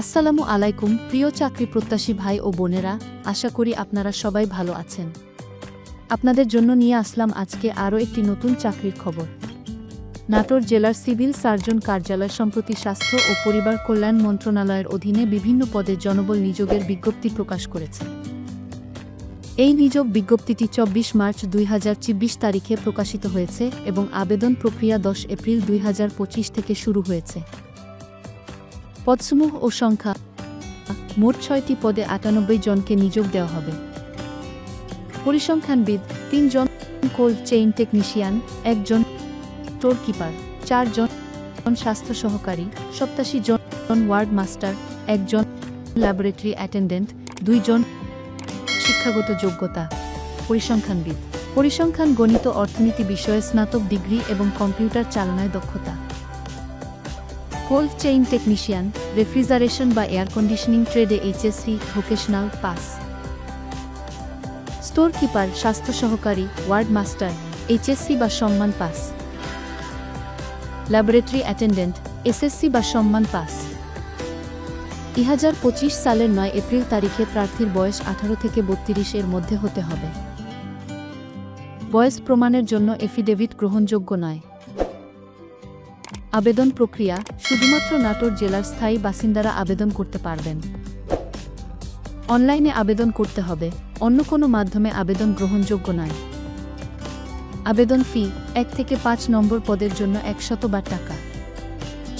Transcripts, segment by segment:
আসসালামু আলাইকুম, প্রিয় চাকরি প্রত্যাশী ভাই ও বোনেরা, আশা করি আপনারা সবাই ভালো আছেন। আপনাদের জন্য নিয়ে আসলাম আজকে আরও একটি নতুন চাকরির খবর। নাটোর জেলার সিভিল সার্জন কার্যালয় সম্প্রতি স্বাস্থ্য ও পরিবার কল্যাণ মন্ত্রণালয়ের অধীনে বিভিন্ন পদে জনবল নিযোগের বিজ্ঞপ্তি প্রকাশ করেছে। এই নিযোগ বিজ্ঞপ্তিটি চব্বিশ মার্চ দুই হাজার চব্বিশ তারিখে প্রকাশিত হয়েছে এবং আবেদন প্রক্রিয়া দশ এপ্রিল দুই হাজার পঁচিশ থেকে শুরু হয়েছে। পদসমূহ ও সংখ্যা। মোট ছয়টি পদে আটানব্বই জনকে নিয়োগ দেওয়া হবে। পরিসংখ্যানবিদ তিনজন কোল্ড চেইন টেকনিশিয়ান একজন স্টোর কিপার চারজন স্বাস্থ্য সহকারী, সপ্তাশি জন ওয়ার্ড মাস্টার একজন ল্যাবরেটরি অ্যাটেন্ডেন্ট দুইজন শিক্ষাগত যোগ্যতা। পরিসংখ্যানবিদ, পরিসংখ্যান গণিত, অর্থনীতি বিষয়ে স্নাতক ডিগ্রি এবং কম্পিউটার চালনায় দক্ষতা। কোল্ড চেইন টেকনিশিয়ান রেফ্রিজারেশন বা এয়ার কন্ডিশনিং ট্রেডে HSC vocational pass store keeper স্বাস্থ্য সহকারী ওয়ার্ড মাস্টার এইচএসসি বা সম্মান পাস ল্যাবরেটরি অ্যাটেন্ডেন্ট এসএসসি বা সম্মান পাস দুই হাজার পঁচিশ সালের নয় এপ্রিল তারিখে প্রার্থীর বয়স আঠারো থেকে বত্রিশ এর মধ্যে হতে হবে। বয়স প্রমাণের জন্য এফিডেভিট গ্রহণযোগ্য নয়। আবেদন প্রক্রিয়া শুধুমাত্র নাটোর জেলার স্থায়ী বাসিন্দারা আবেদন করতে পারবেন। অনলাইনে আবেদন করতে হবে, অন্য কোনো মাধ্যমে আবেদন গ্রহণযোগ্য নয়। আবেদন ফি এক থেকে পাঁচ নম্বর পদের জন্য একশত বার টাকা,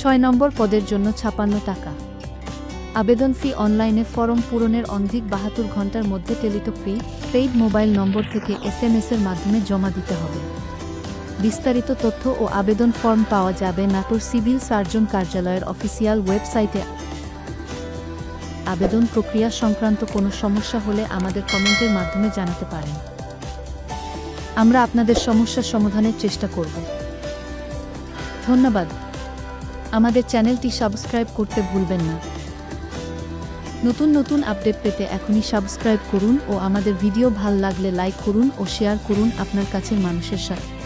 ছয় নম্বর পদের জন্য ছাপান্ন টাকা। আবেদন ফি অনলাইনে ফরম পূরণের অন্ধিক বাহাত্তর ঘণ্টার মধ্যে Teletalk prepaid mobile number থেকে এস এর মাধ্যমে জমা দিতে হবে। বিস্তারিত তথ্য ও আবেদন ফর্ম পাওয়া যাবে নাটোর সিভিল সার্জন কার্যালয়ের অফিসিয়াল ওয়েবসাইটে। আবেদন প্রক্রিয়া সংক্রান্ত কোনো সমস্যা হলে আমাদের কমেন্টের মাধ্যমে জানাতে পারেন। আমরা আপনাদের সমস্যার সমাধানের চেষ্টা করব। ধন্যবাদ। আমাদের চ্যানেলটি সাবস্ক্রাইব করতে ভুলবেন না। নতুন নতুন আপডেট পেতে এখনই সাবস্ক্রাইব করুন ও আমাদের ভিডিও ভালো লাগলে লাইক করুন ও শেয়ার করুন আপনার কাছের মানুষের সাথে।